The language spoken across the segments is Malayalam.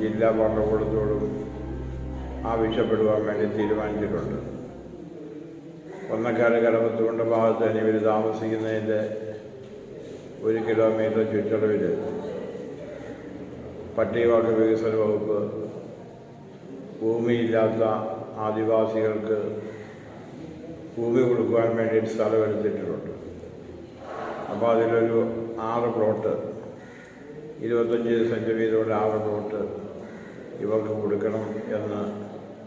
ജില്ലാ ഭരണകൂടത്തോടും ആവശ്യപ്പെടുവാൻ വേണ്ടി തീരുമാനിച്ചിട്ടുണ്ട്. ഒന്നക്കാട് കടമത്തുകൊണ്ട് ഭാഗത്ത് തന്നെ ഇവർ താമസിക്കുന്നതിന്റെ ഒരു കിലോമീറ്റർ ചുറ്റളവിൽ പട്ടികവർഗ വികസന വകുപ്പ് ഭൂമിയില്ലാത്ത ആദിവാസികൾക്ക് ഭൂമി കൊടുക്കുവാൻ വേണ്ടിയിട്ട് സ്ഥലം എടുത്തിട്ടുണ്ട്. അപ്പോൾ അതിലൊരു ആറ് പ്ലോട്ട് ഇരുപത്തഞ്ച് സെന്റ് വീതമുള്ള ആറ് പ്ലോട്ട് ഇവർക്ക് കൊടുക്കണം എന്ന്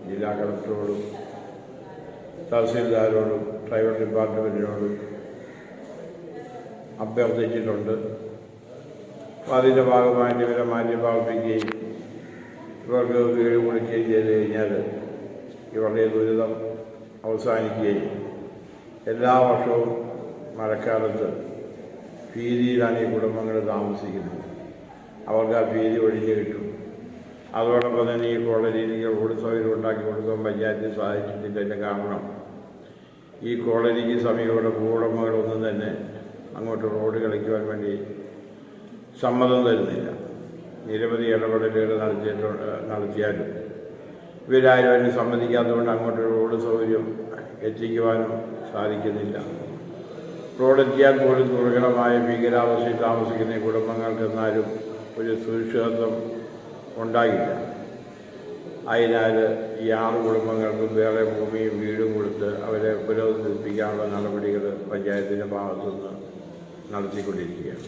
ജില്ലാ കളക്ടറോടും തഹസീൽദാരോടും ട്രൈബൽ ഡിപ്പാർട്ട്മെന്റിനോടും അഭ്യർത്ഥിച്ചിട്ടുണ്ട്. അപ്പോൾ അതിന്റെ ഭാഗമായിട്ട് ഇവരെ മാറ്റിപ്പാർപ്പിക്കുകയും ഇവർക്ക് വീട് കൊടുക്കുകയും ചെയ്ത് കഴിഞ്ഞാൽ ഇവരുടെ ദുരിതം അവസാനിക്കുകയും എല്ലാ വർഷവും മഴക്കാലത്ത് ഭീതിയിലാണ് ഈ കുടുംബങ്ങൾ താമസിക്കുന്നത്. അവർക്ക് ആ ഭീതി ഒഴിഞ്ഞു കിട്ടും. അതോടൊപ്പം തന്നെ ഈ കോളനി റോഡ് സൗകര്യം ഉണ്ടാക്കി കൊടുക്കാൻ പഞ്ചായത്തിന് സാധിച്ചിട്ടില്ല കാരണം ഈ കോളനിക്ക് സമീപമുള്ള ഭൂവുടമകളൊന്നും തന്നെ അങ്ങോട്ട് റോഡ് കളിക്കുവാൻ വേണ്ടി സമ്മതം തരുന്നില്ല. നിരവധി ഇടപെടലുകൾ നടത്തിയിട്ടുണ്ട് നടത്തിയാലും ഇവരാരും അതിന് സമ്മതിക്കാത്തതുകൊണ്ട് അങ്ങോട്ട് റോഡ് സൗകര്യം എത്തിക്കുവാനും സാധിക്കുന്നില്ല. റോഡ് എത്തിയാൽ പോലും ദുർഘടമായ ഭീകരാവസ്ഥയിൽ താമസിക്കുന്ന കുടുംബങ്ങൾക്ക് എന്നാലും ഒരു സുരക്ഷിതത്വം ഉണ്ടായില്ല. അതിനാൽ ഈ ആറ് കുടുംബങ്ങൾക്കും വേറെ ഭൂമിയും വീടും കൊടുത്ത് അവരെ പുനരുദ്ധരിപ്പിക്കാനുള്ള നടപടികൾ പഞ്ചായത്തിന്റെ ഭാഗത്തുനിന്ന് നടത്തിക്കൊണ്ടിരിക്കുകയാണ്.